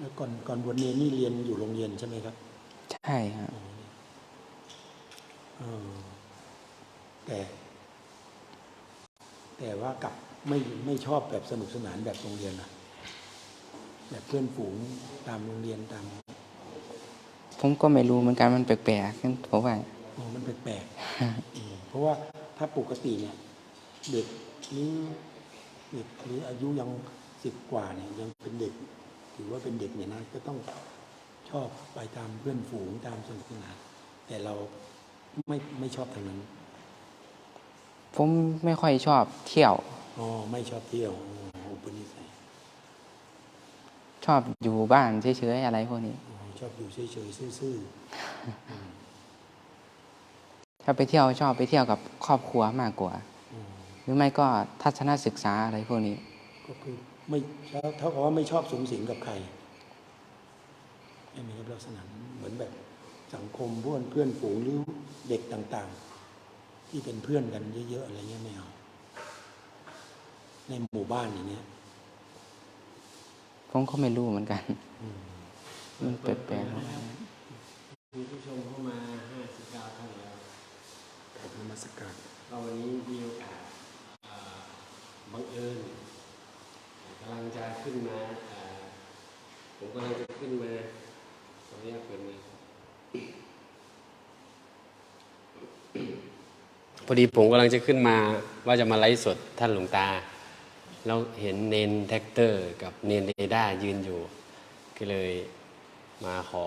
แล้วก่อนก่อนบวชเนรนี่เรียนอยู่โรงเรียนใช่ไหมครับ ใช่ครับเออแต่แต่ว่ากลับไม่ไม่ชอบแบบสนุกสนานแบบโรงเรียนนะแบบเพื่อนฝูงตามโรงเรียนตาม ผมก็ไม่รู้เหมือนกันมันแปลกๆขึ้นผมว่าโอ้มันแปลกๆอืมเพราะว่าถ้าปกติเนี่ย เด็กหรือเด็กหรืออายุยังสิบกว่าเนี่ยยังเป็นเด็ก ถือว่าเป็นเด็กเนี่ยนะก็ต้องชอบไปตามเพื่อนฝูงตามสนุกสนานแต่เราไม่ไม่ชอบทางนั้น ผมไม่ค่อยชอบเที่ยว อ๋อไม่ชอบเที่ยวอ๋ออุปนิสัยชอบอยู่บ้านเฉยๆอะไรพวกนี้อ๋อชอบอยู่เฉยๆซื่อถ้าไปเที่ยวชอบไปเที่ยวกับครอบครัวมากกว่าๆอ๋อหรือไม่ก็ทัศนศึกษาอะไรพวกนี้ ก็คือ ไม่แล้วเท่ากับว่าไม่ชอบสูงสิงกับใครไม่มีครับลักษณะนั้นเหมือนแบบสังคมเพื่อนเพื่อนฝูงหรือเด็กต่าง ๆ ที่เป็นเพื่อนกันเยอะๆอะไรเงี้ยไม่เอาในหมู่บ้านอย่างเงี้ยผมก็ไม่รู้เหมือนกันอืมมันแปลกๆครับมีผู้ชมเข้ามา59ท่านแล้วขอบนมัสการเราวันนี้มีโอกาสเอ่อบังเอิญกำลังจะขึ้นมาผมกำลังจะขึ้นมาขออนุญาตเปิดมือพอดีผมกำลังจะขึ้นมาว่าจะมาไลฟ์สดท่านหลวงตา แล้วเห็นเนนแท็กเตอร์กับเนนเอด้ายืนอยู่ ก็เลยมาขอ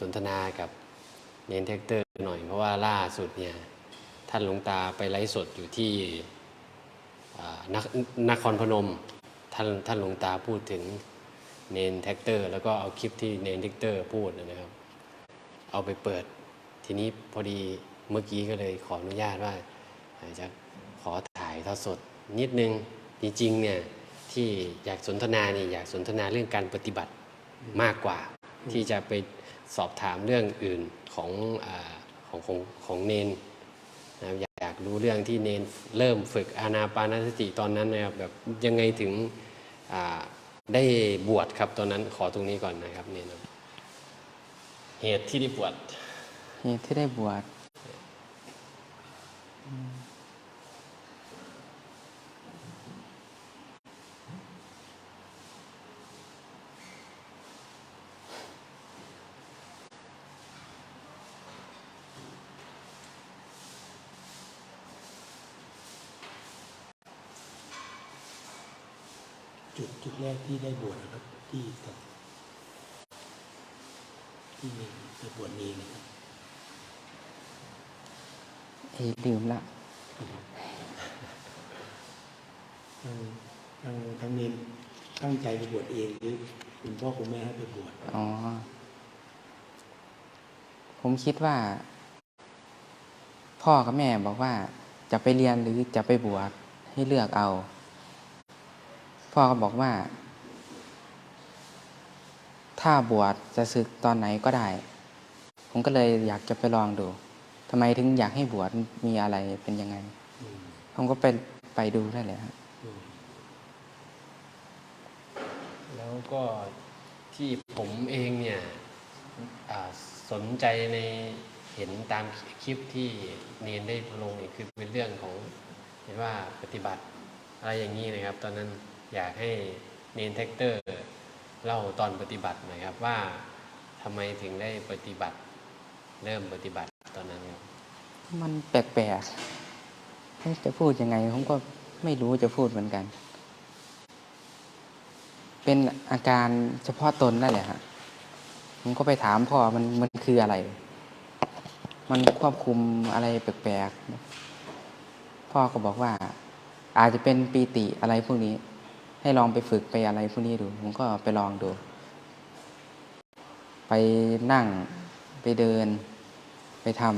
สนทนากับเนนแท็กเตอร์หน่อยเพราะว่าล่าสุดเนี่ย ท่านหลวงตาไปไลฟ์สดอยู่ที่นครพนม ท่านท่านหลวงตาพูดถึงเนนแท็กเตอร์ แล้วก็เอาคลิปที่เนนแท็กเตอร์พูดนะครับ เอาไปเปิด ทีนี้พอดีเมื่อกี้ก็เลยขออนุญาตว่าจะขอถ่ายทอดสดนิดนึงจริงๆเนี่ยที่อยากสนทนาเนี่ยอยากสนทนาเรื่องการปฏิบัติมากกว่า ที่จะไปสอบถามเรื่องอื่นของอของของของเนนนะครับอยากรู้เรื่องที่เนนเริ่มฝึกอานาปานสติตอนนั้นนะครับแบบยังไงถึง ได้บวชครับตอนนั้นขอตรงนี้ก่อนนะครับเนี่ยนะเหตุที่ได้บวชเหตุที่ได้บวช จุดจุดแรกที่ได้บวชนะครับที่กับที่ไปบวชเนรนะครับเอ้ยลืมละทางทางทางเนรตั้งใจไปบวชเองหรือคุณพ่อคุณแม่ให้ไปบวชอ๋อ ผมคิดว่า พ่อกับแม่บอกว่าจะไปเรียนหรือจะไปบวชให้เลือกเอา พ่อก็บอกว่า ถ้าบวชจะศึกตอนไหนก็ได้ ผมก็เลยอยากจะไปลองดูทำไมถึงอยากให้บวชมีอะไรเป็นยังไง ผมก็ไปไปดูได้เลยครับแล้วก็ที่ผมเองเนี่ยสนใจในเห็นตามคลิปที่เนนได้ลงเนี่ยคือเป็นเรื่องของเห็นว่าปฏิบัติอะไรอย่างนี้นะครับ ตอนนั้น อยากให้เนนแท็กเตอร์เล่าตอนปฏิบัติหน่อยครับว่าทำไมถึงได้ปฏิบัติ เริ่มปฏิบัติตอนนั้นครับมันแปลกๆให้จะพูดยังไงผมก็ไม่รู้จะพูดเหมือนกัน เป็นอาการเฉพาะตนนั่นแหละฮะผมก็ไปถามพ่อมันมันคืออะไร มันควบคุมอะไรแปลกๆพ่อก็บอกว่า อาจจะเป็นปีติอะไรพวกนี้ ให้ลองไปฝึกไปอะไรพวกนี้ดู ผมก็ไปลองดู ไปนั่งไปเดินไปทำ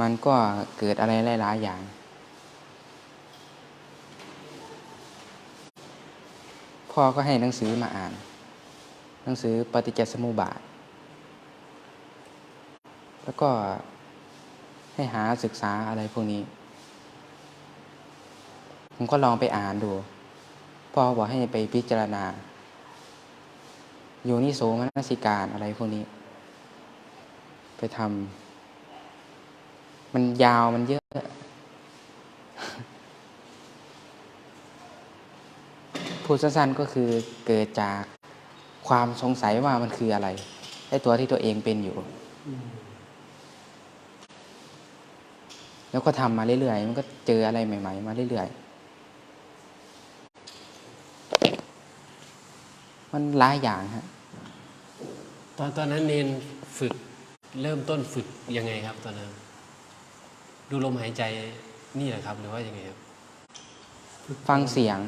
มันก็เกิดอะไรหลายๆอย่าง พ่อก็ให้หนังสือมาอ่าน หนังสือปฏิจจสมุปบาท แล้วก็ให้หาศึกษาอะไรพวกนี้ ผมก็ลองไปอ่านดู พ่อบอกให้ไปพิจารณา โยนิโสมนสิการอะไรพวกนี้ ไปทำมันยาวมันเยอะ พูดสั้นๆก็คือเกิดจากความสงสัยว่ามันคืออะไรไอ้ตัวที่ตัวเองเป็นอยู่ แล้วก็ทำมาเรื่อยๆ มันก็เจออะไรใหม่ ๆ มาเรื่อยๆ มันหลายอย่างฮะตอนตอนนั้นเนนฝึกเริ่มต้นฝึกยังไงครับ ตอนนั้นดูลมหายใจนี่แหละครับ หรือว่ายังไงครับฟังเสียง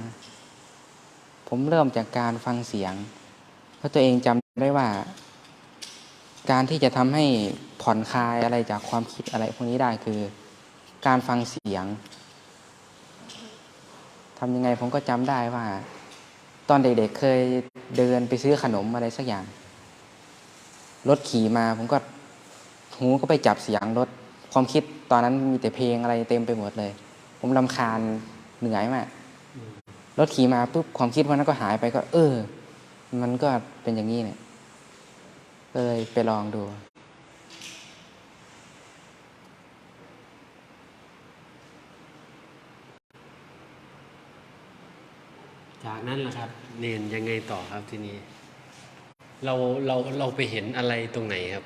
ผมเริ่มจากการฟังเสียง เพราะตัวเองจำได้ว่า การที่จะทำให้ผ่อนคลายอะไรจากความคิดอะไรพวกนี้ได้คือ การฟังเสียงทำยังไงผมก็จำได้ว่า ตอนเด็กๆเคยเดินไปซื้อขนมอะไรสักอย่าง รถขี่มาผมก็หูก็ไปจับเสียงรถ ความคิดตอนนั้นมีแต่เพลงอะไรเต็มไปหมดเลย ผมลำคาญเหนื่อยมากรถขี่มาปุ๊บความคิดวันนั้นก็หายไปก็ เออ มันก็เป็นอย่างนี้เนี่ยก็เลยไปลองดู จากนั้นล่ะครับ เนนยังไงต่อครับทีนี้ เราเราเราไปเห็นอะไรตรงไหนครับ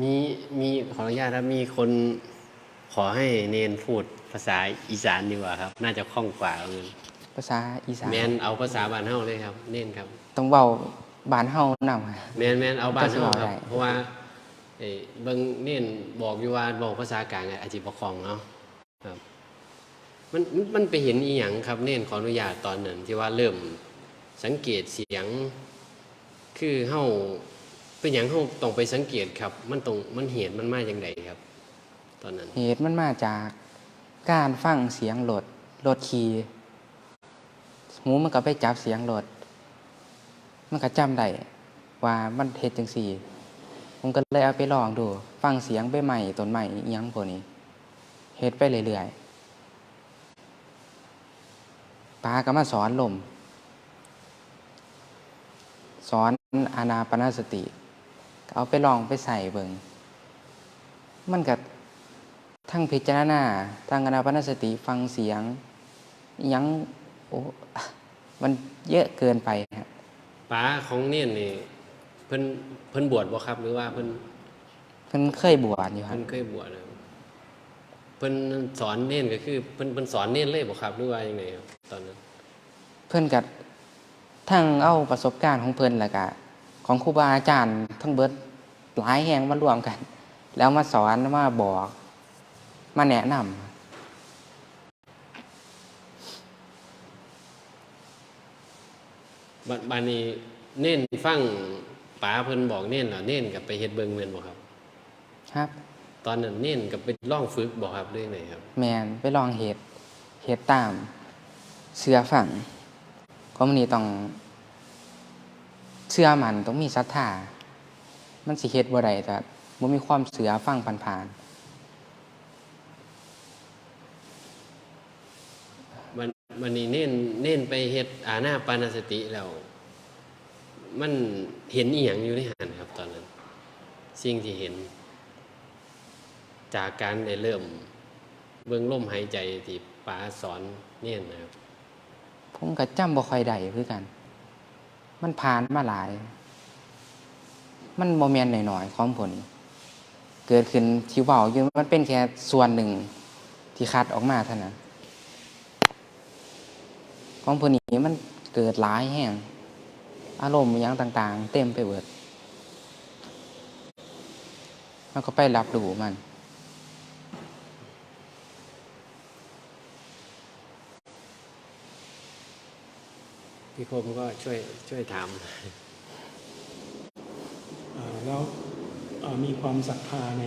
มีมีขออนุญาตครับมีคนขอให้เนนพูดภาษาอีสานดีกว่าครับ น่าจะคล่องกว่าเอาเงินภาษาอีสานแมนเอาภาษาบ้านเฮาเลยครับ เนนครับ ต้องเบา บานเฮานำแมนแมนเอาบ้านเฮาครับก็สิเว้าได้เพราะว่าเอ้เบิ่งเน้นบอกอยู่ว่าบอกภาษากลางอะอาจสิบ่คล่องเนาะครับมันมันมันไปเห็นอีหยังครับ เน้นขออนุญาตตอนนั้นที่ว่าเริ่มสังเกตเสียง คือเฮาเป็นหยังเฮาต้องไปสังเกตครับ มันตรงมันเหตุมันมาจังไดครับ ตอนนั้น เหตุมันมาจากการฟังเสียงรถรถขี่หูมันก็ไปจับเสียงรถ มันก็จำได้ว่ามันเฮ็ดจังซี่ ผมก็เลยเอาไปลองดู ฟังเสียงใบใหม่ต้นใหม่อิหยังพวกนี้เฮ็ดไปเรื่อยๆป้าก็มาสอนลม สอนอานาปนาสติ เอาไปลองไปใส่เบิงมันก็ทั้งพิจารณาทั้งอานาปาสติฟังเสียงยังโอ้มันเยอะเกินไปฮะ ป้าของเน้นนี่เพิ่นเพิ่นบวชบ่ครับ หรือว่าเพิ่นเพิ่นเคยบวชอยู่ครัเพิ่บนเคยบวชนะครับเพิ่นสอนเน้นก็คือเพิ่นเพิ่นสอนเน้นเลยบ่ครับหรือว่ายังไงครับตอนนั้นเพิ่นกับทั้งเอาประสบการณ์ของเพิ่นแล้วก็ของครูบาอาจารย์ทั้งเบิดหลายแห่งมารวมกัน แล้วมาสอนมาบอก มาแนะนำบัดบานี้เน้นฟังป๋าเพิ่นบอกเน้นเหรอเน้นกับไปเฮ็ดเบิ่งแม่นบ่ครับ ครับ ตอนนั้นเน้นกับไปลองฝึกบ่ครับด้วยไหนครับ แมนไปลองเฮ็ดเฮ็ดตามเชื่อฝังก็มันนี้ต้องเชื่อมันต้องมีศรัทธามันสิเฮ็ดบ่ได้แต่บ่มีความเชื่อฟังผ่านวัน วันนี้เน้นเน้นไปเฮ็ดอาณาปานสติแล้ว มันเห็นอีหยังอยู่ในหันครับ ตอนนั้น สิ่งที่เห็น จากการได้เริ่ม เบิ่งลมหายใจที่ป๋าสอนเน้นนะครับ ผมก็จำบ่ค่อยได้คือกัน มันผ่านมาหลาย มันบ่แม่นน้อยๆของผล เกิดขึ้นที่เว้าอยู่มันเป็นแค่ส่วนหนึ่งที่คัดออกมาเท่านั้น ของพวกนี้มันเกิดหลายแห่ง อารมณ์อหย่างต่าง ๆ เต็มไปเบิดแล้วก็ไปรับรู้มันพี่คมก็ช่วยช่วยถามอ่าแล้วอ่ามีความศรัทธาใน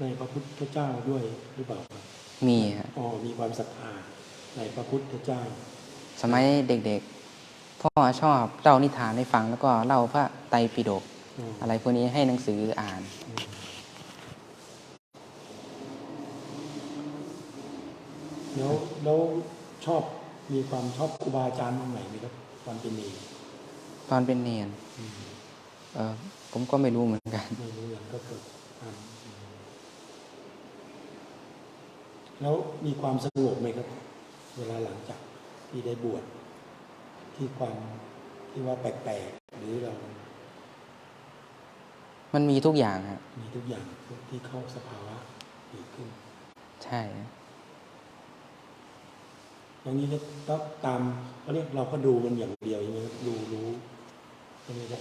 ในพระพุทธเจ้าด้วยหรือเปล่าครับมีฮะอ๋อมีความศรัทธาในพระพุทธเจ้า สมัยเด็กๆ พ่อชอบเล่านิทานให้ฟังแล้วก็เล่าพระไตรปิฎกอะไรพวกนี้ให้หนังสืออ่าน แล้วแล้วชอบมีความชอบครูบาอาจารย์องค์ไหนไหมครับตอนเป็นเนียนตอนเป็นเนรเออผมก็ไม่รู้เหมือนกันไม่รู้เหมือนก็เกิดแล้วมีความสงบไหมครับ เวลาหลังจาก ที่ได้บวชที่ความที่ว่าแปลกๆหรือเรา มันมีทุกอย่างครับมีทุกอย่างที่เข้าสภาวะดีขึ้น ใช่อย่างนี้แล้วตามเขาเรียกเราก็ดูมันอย่างเดียวอย่างนี้ครับดูรู้ใช่ไหมครับ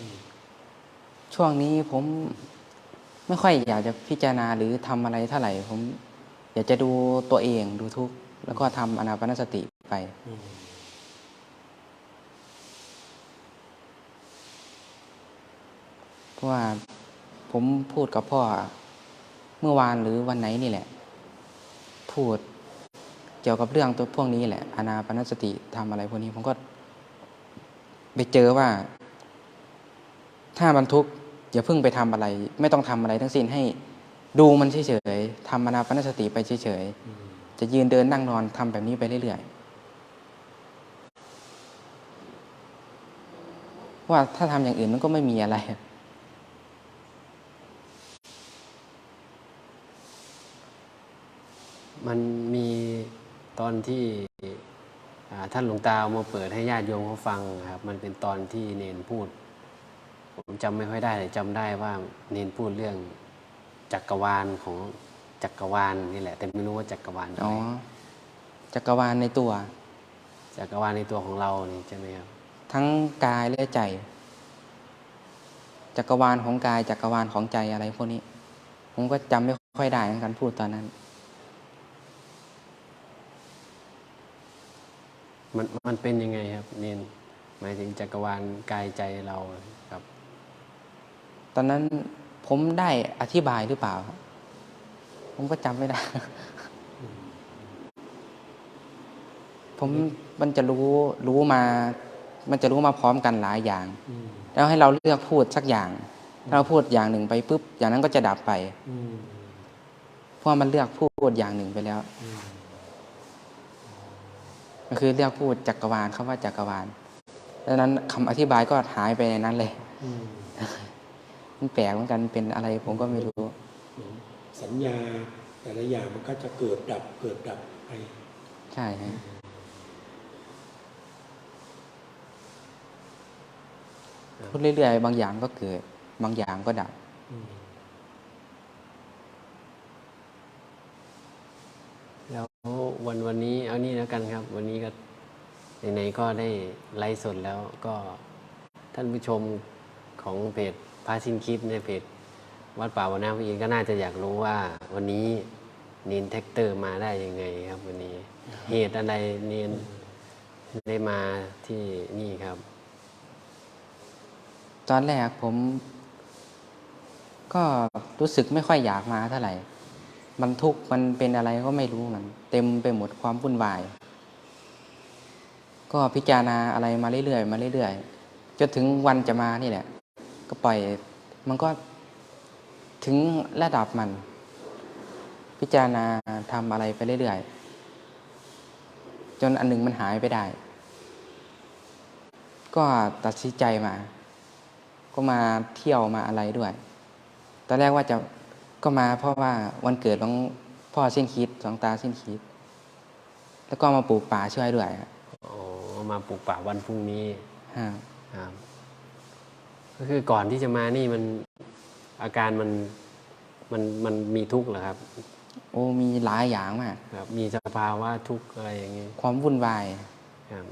ช่วงนี้ผมไม่ค่อยอยากจะพิจารณาหรือทำอะไรเท่าไหร่ ผม อยากจะดูตัวเองดูทุกข์แล้วก็ทำอนาปานสติไป อืม เพ ราะว่าผมพูดกับพ่อ เมื่อวานหรือวันไหนนี่แหละ พูดเกี่ยวกับเรื่องตัวพวกนี้แหละอนาปนสติทำอะไรพวกนี้ผมก็ ไปเจอว่า ถ้าบรรทุกข์อย่าเพิ่งไปทำอะไร ไม่ต้องทำอะไรทั้งสิ้นให้ดูมันเฉยๆทำอนาปนสติไปเฉยๆจะยืนเดินนั่งนอนทำแบบนี้ไปเรื่อยๆว่าถ้าทำอย่างอื่นมันก็ไม่มีอะไร มันมีตอนที่อ่าท่านหลวงตาเอามาเปิดให้ญาติโยมเขาฟังครับ มันเป็นตอนที่เนนพูด ผมจำไม่ค่อยได้แต่จำได้ว่าเนนพูดเรื่องจักรวาลของจักรวาลนี่แหละ แต่ไม่รู้ว่าจักรวาลอะอ๋อไรจักรวาลในตัว จักรวาลในตัวของเรานี่ใช่ไหมครับทั้งกายและใจ จักรวาลของกายจักรวาลของใจอะไรพวกนี้ ผมก็จำไม่ค่อยได้เหมือนกันพูดตอนนั้น มันมันเป็นยังไงครับเนนหมายถึงจักรวาลกายใจเราครับ ตอนนั้นผมได้อธิบายหรือเปล่าครับผมก็จำไม่ได้ ผมมันจะรู้รู้มา มันจะรู้มาพร้อมกันหลายอย่างอืมแล้วให้เราเลือกพูดสักอย่างถ้าเราพูดอย่างหนึ่งไปปุ๊บ อย่างนั้นก็จะดับไปอืมเพราะว่ามันเลือกพูดอย่างหนึ่งไปแล้วอืม ก็คือเลือกพูดจักรวาลคำว่าจักรวาลดังนั้นคำอธิบายก็หายไปในนั้นเลยอืมมันแปลกเหมือนกันเป็นอะไรผมก็ไม่รู้เหมือนสัญญาแต่ละอย่างมันก็จะเกิดดับเกิดดับไปใช่ฮะพูดเรื่อยๆบางอย่างก็เกิด บางอย่างก็ดับ อืม แล้ วันวันนี้เอานี่แล้วกันครับ วันนี้ก็ไหนๆก็ได้ไลฟ์สดแล้วก็ท่านผู้ชมของเพจพาชินคลิปในเพจวัดป่าวนาพิยินก็น่าจะอยากรู้ว่า วันนี้เนนแท็กเตอร์มาได้ยังไงครับ วันนี้ เหตุอะไรเนนได้มาที่นี่ครับ ตอนแรกผม ก็รู้สึกไม่ค่อยอยากมาเท่าไหร่ มันทุกข์มันเป็นอะไรก็ไม่รู้มันเต็มไปหมดความวุ่นวาย ก็พิจารณาอะไรมาเรื่อยๆมาเรื่อยๆจนถึงวันจะมานี่แหละ ก็ปล่อยมันก็ถึงระดับมัน พิจารณาทำอะไรไปเรื่อยๆจนอันหนึ่งมันหายไปได้ ก็ตัดสินใจมา ก็มาเที่ยวมาอะไรด้วย ตอนแรกว่าจะ ก็มาเพราะว่าวันเกิดของพ่อสิ้นคิดสองตาสิ้นคิด แล้วก็มาปลูกป่าช่วยด้วยครับอ๋อมาปลูกป่าวันพรุ่งนี้ฮะครับก็คือก่อนที่จะมานี่มันอาการมันมันมันมีทุกข์เหรอครับ โอ้มีหลายอย่างมากครับ มีสภาวะทุกข์อะไรอย่างนี้ ความวุ่นวายครับ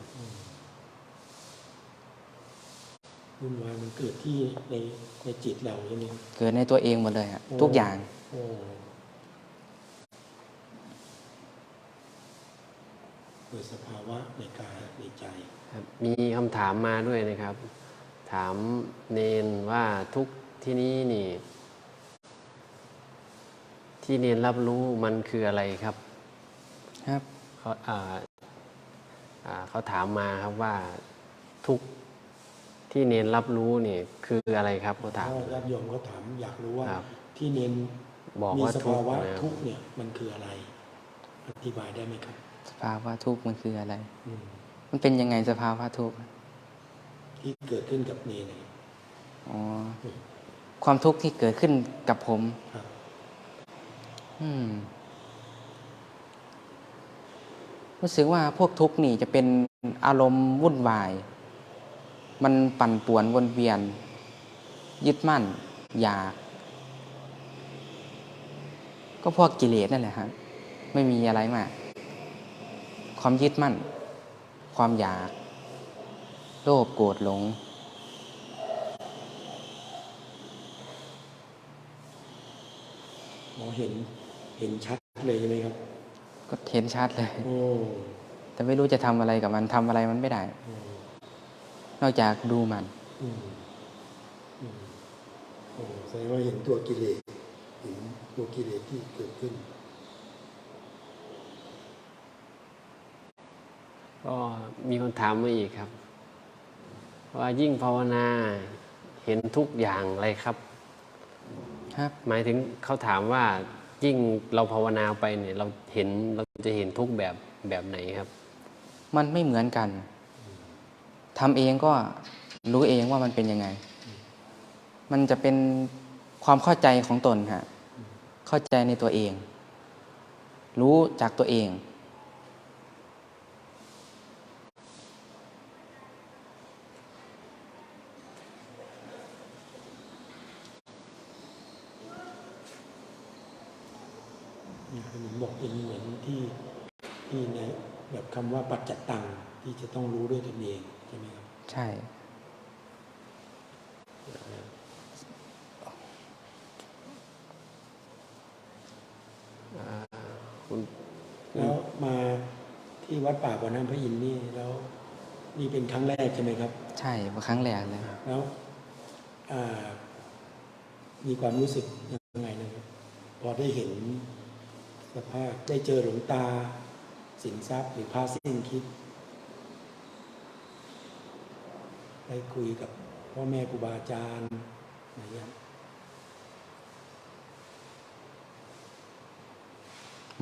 วุ่นวายมันเกิดที่ในในจิตเราใช่ไหมครับเกิดในตัวเองหมดเลยอะทุกอย่างโอ้เกิดสภาวะในกายในใจครับมีคำถามมาด้วยนะครับ ถามเนนว่าทุกข์ที่นี้นี่ ที่เนนรับรู้มันคืออะไรครับ ครับเขาอ่าอ่าเขาถามมาครับว่าทุกข์ ที่เนนรับรู้นี่คืออะไรครับเขาถามเพราะญาติโยมเขาถามอยากรู้ว่าครับที่เน้นบอกมีว่าสทุกภาข์วะนะครับ ทุกข์เนี่ยมันคืออะไร อธิบายได้ไหมครับสสภาวะทุกข์มันคืออะไร อืมมันเป็นยังไงสภาวะทุกข์ที่เกิดขึ้นกับเนนยอ๋อความทุกข์ที่เกิดขึ้นกับผม ครับ อืมรู้สึกว่าพวกทุกข์นี่จะเป็นอารมณ์วุ่นวาย มันปั่นป่วนวนเวียน ยึดมั่น อยาก ก็พวกกิเลสนั่นแหละฮะไม่มีอะไรมาก ความยึดมั่น ความอยาก โลภโกรธหลง หมอเห็นเห็นชัดเลยใช่ไหมครับ ก็เห็นชัดเลยโอ้แต่ไม่รู้จะทำอะไรกับมันทำอะไรมันไม่ได้โอ้ นอกจากดูมันอืมอืมโอ้แสดงว่าเห็นตัวกิเลสเห็นตัวกิเลสที่เกิดขึ้นก็มีคนถามมาอีกครับ ว่ายิ่งภาวนาเห็นทุกอย่างอะไรครับ ครับ หมายถึงเขาถามว่ายิ่งเราภาวนาไปเนี่ย เราเห็นเราจะเห็นทุกแบบแบบไหนครับ มันไม่เหมือนกัน ทำเองก็รู้เองว่ามันเป็นยังไง มันจะเป็นความเข้าใจของตนฮะเข้าใจในตัวเอง รู้จากตัวเองบอกเป็นเหมือนที่ที่ในแบบคำว่าปัจจตังที่จะต้องรู้ด้วยตนเอง ใช่ไหมครับใช่คุณแล้วมาที่วัดป่าบ่อน้ำพระอินทร์นี่แล้วนี่เป็นครั้งแรกใช่ไหมครับ ใช่ครั้งแรกเลย แล้วอ่ามีความรู้สึกยังไงนะครับ พอได้เห็นสภาพได้เจอหลวงตาสินทรัพย์หรือพระสิ้นคิด ได้คุยกับพ่อแม่ครูบาอาจารย์อะไรอย่างเงี้ย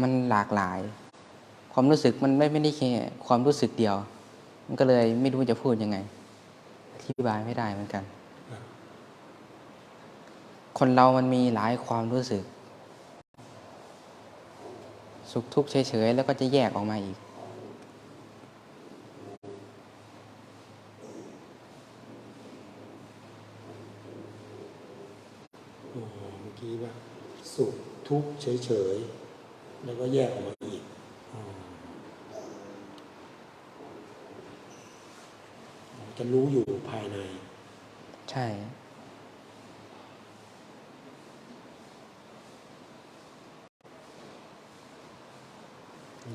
มันหลากหลาย ความรู้สึกมันไม่ไม่ได้แค่ความรู้สึกเดียว มันก็เลยไม่รู้จะพูดยังไงอธิบายไม่ได้เหมือนกัน คนเรามันมีหลายความรู้สึก สุขทุกข์เฉยๆแล้วก็จะแยกออกมาอีก โอ้โหเมื่อกี้ว่า สุข ทุกข์เฉยๆ แล้วก็แยกออกมาอีกอ๋อจะรู้อยู่ภายใน ใช่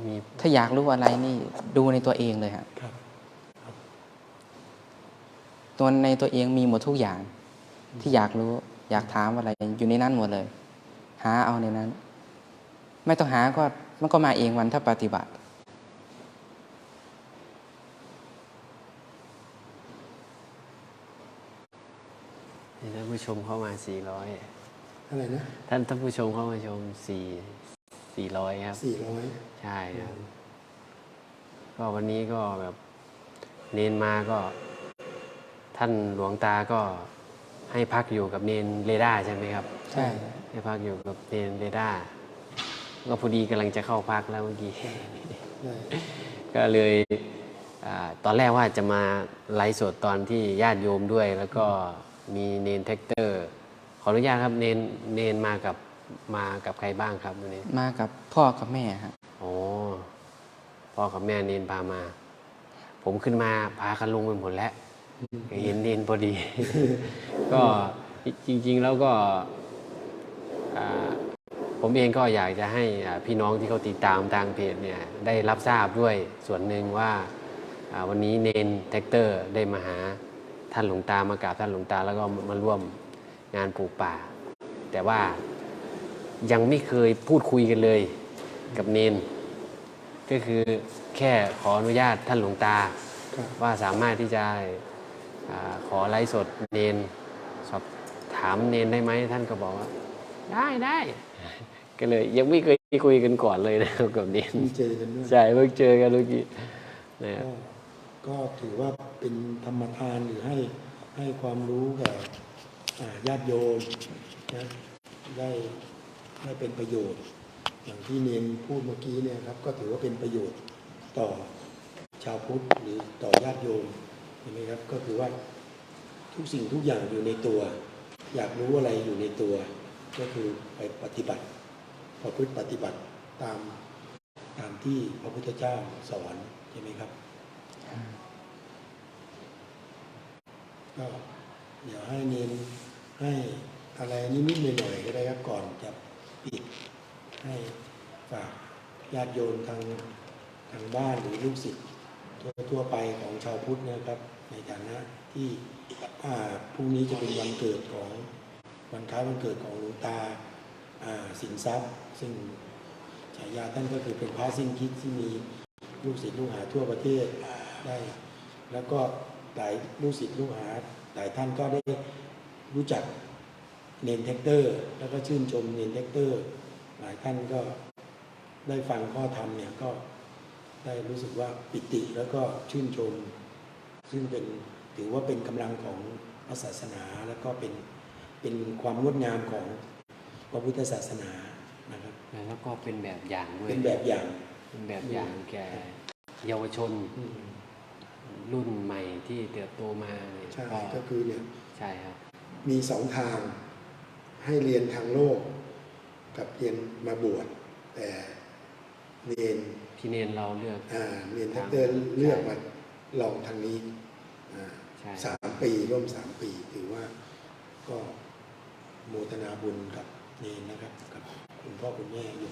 มีถ้าอยากรู้อะไรนี่ดูในตัวเองเลยฮะครับ ตัวในตัวเองมีหมดทุกอย่างที่อยากรู้ อยากถามอะไรอยู่ในนั้นหมดเลย หาเอาในนั้น ไม่ต้องหาก็มันก็มาเองวันถ้าปฏิบัติ ท่านผู้ชมเข้ามา 400 อะไรนะท่านท่านผู้ชมเข้ามาชม 4 400 ครับ สี่ร้อยใช่ครับ ก็วันนี้ก็แบบเนนมาก็ ท่านหลวงตาก็ ให้พักอยู่กับเนนเรดาร์ใช่ไหมครับ ใช่ ให้พักอยู่กับเนนเรดาร์ก็พอดีกำลังจะเข้าพักแล้วเมื่อกี้ได้ก็เลยอาตอนแรกว่าจะมาไลฟ์สดตอนที่ญาติโยมด้วย แล้วก็มีเนนแท็กเตอร์ ขออนุญาตครับเนนเนนมากับมากับใครบ้างครับวันนี้มากับพ่อกับแม่ฮะโอ้พ่อกับแม่เนนพามา ผมขึ้นมาพากันลงไปหมดแล้ว เห็นเนนพอดี ก็จริง ๆ แล้วก็อ่าผมเองก็อยากจะให้อ่าพี่น้องที่เขาติดตามทางเพจเนี่ยได้รับทราบด้วยส่วนหนึ่งว่าอ่าวันนี้เนนแท็กเตอร์ได้มาหาท่านหลวงตามากราบท่านหลวงตาแล้วก็มาร่วมงานปลูกป่า แต่ว่ายังไม่เคยพูดคุยกันเลยกับเนน ก็คือแค่ขออนุญาตท่านหลวงตาครับว่าสามารถที่จะ อาขอไลฟ์สดเนนสอบถามเนนได้ไหมท่านก็บอกว่า ได้ได้ก็เลย ยังไม่เคยนี้คุยกันก่อนเลยนะครับกับเนนเพิ่งเจอกันด้วยใช่เพิ่งเจอกันเมื่อกี้นะครับก็ก็ถือว่าเป็นธรรมทานหรือให้ให้ความรู้กับอ่าญาติโยมนะได้ได้เป็นประโยชน์ อย่างที่เนนพูดเมื่อกี้เนี่ยครับ ก็ถือว่าเป็นประโยชน์ต่อชาวพุทธหรือต่อญาติโยม เห็นไหมครับก็คือว่าทุกสิ่งทุกอย่างอยู่ในตัว อยากรู้อะไรอยู่ในตัว ก็คือไปปฏิบัติประพฤติปฏิบัติตามตามที่พระพุทธเจ้าสอนใช่ไหมครับก็เดี๋ยวให้เน้นให้อะไรนิดๆหน่อยๆก็ได้ครับก่อนจะปิดให้ฝากญาติโยมทางทางบ้านหรือลูกศิษย์ ทั่วทั่วไปของชาวพุทธนะครับ ในฐานะที่พรุ่งนี้จะเป็นวันเกิดของวันคล้ายวันเกิดของหลวงตาอ่าสินทรัพย์ ซึ่งฉายาท่านก็คือเป็นพระสิ้นคิดที่มีลูกศิษย์ลูกหาทั่วประเทศได้ แล้วก็หลายลูกศิษย์ลูกหาหลายท่านก็ได้รู้จักเนนเทคเตอร์ แล้วก็ชื่นชมเนนเทคเตอร์ หลายท่านก็ได้ฟังข้อธรรมเนี่ยก็ ได้รู้สึกว่าปิติแล้วก็ชื่นชม ซึ่งเป็นถือว่าเป็นกำลังของพระศาสนาแล้วก็เป็นเป็นความงดงามของพระพุทธศาสนานะครับแล้วก็เป็นแบบอย่างด้วยเป็นแบบอย่างเป็นแบบอย่างแก่เยาวชนอืมรุ่นใหม่ที่เติบโตมาเนี่ยใช่ก็ก็คือเนี่ยใช่ครับมีสองทางให้เรียนทางโลก กับเรียนมาบวชแต่ เรียนพี่เนนเราเลือกอ่าเรียนทักเตอร์เลือกมาลองทางนี้อ่าใช่สามปีร่วมสามปี ถือว่าก็โมทนาบุญกับเนนนะครับกับคุณพ่อคุณแม่อยู่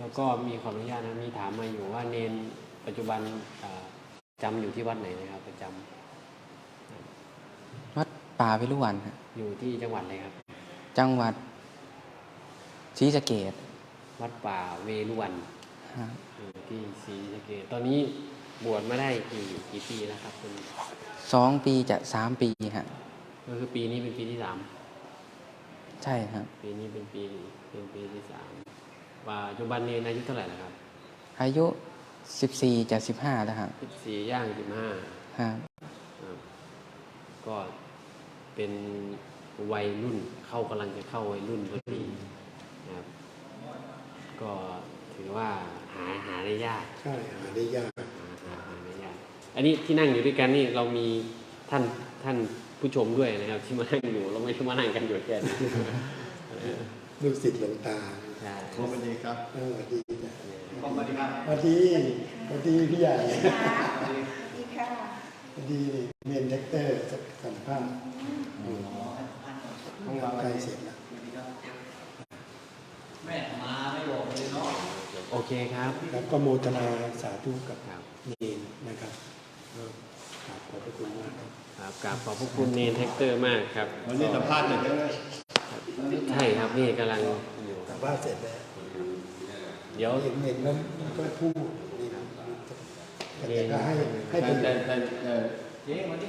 แล้วก็มีขออนุญาตนะมีถามมาอยู่ว่าเนนปัจจุบันอ่าจำอยู่ที่วัดไหนนะครับประจำวัดป่าวิรุวันฮะอยู่ที่จังหวัดอะไรครับ จังหวัดศรีสะเกดวัดป่าเวรุวันฮะ อยู่ที่ศรีสะเกษตอนนี้บวชมาได้กี่กี่ปีแล้วครับคุณสองปีจะสามปีฮะก็คือปีนี้เป็นปีที่สามใช่ครับ ปีนี้เป็นปีเป็นปีที่สามว่าปัจจุบันเนนอายุเท่าไหร่แล้วครับ อายุสิบสี่จะสิบห้าแล้วครับสิบสี่ย่างสิบห้าฮะครับก็เป็นวัยรุ่นเข้ากำลังจะเข้าวัยรุ่นพอดีนะครับ ก็ถือว่า หาหาได้ยากใช่หาได้ยากหาหาหาได้ยากอันนี้ที่นั่งอยู่ด้วยกันนี่เรามีท่านท่านผู้ชมด้วยนะครับ ที่มานั่งอยู่เราไม่ใช่มานั่งกันอยู่แค่นี้เออลูกศิษย์หลวงตาใช่สวัสดีครับเออสวัสดีจ้ะสวัสดีครับสวัสดีสวัสดีพี่ใหญ่สวัสดีค่ะสวัสดีเมนเทคเตอร์สัมภาษณ์ของเราใกล้เสร็จแล้วแม่มาไม่บอกเลยเนาะ โอเคครับแล้วก็โมทนาสาธุกับครับ เนนนะครับก็กราบขอบพระคุณมากครับ ครับกราบขอบพระคุณเนนแท็กเตอร์มากครับ วันนี้สัมภาษณ์เสร็จแล้วเลยใช่ครับนี่กำลังอยู่กลับบ้านเสร็จแล้วเดี๋ยว เห็นเห็นแล้วก็พูดนี่นะแต่ก็ให้ให้แต่เป็นแต่แต่เอ่อเจ๊มาดิ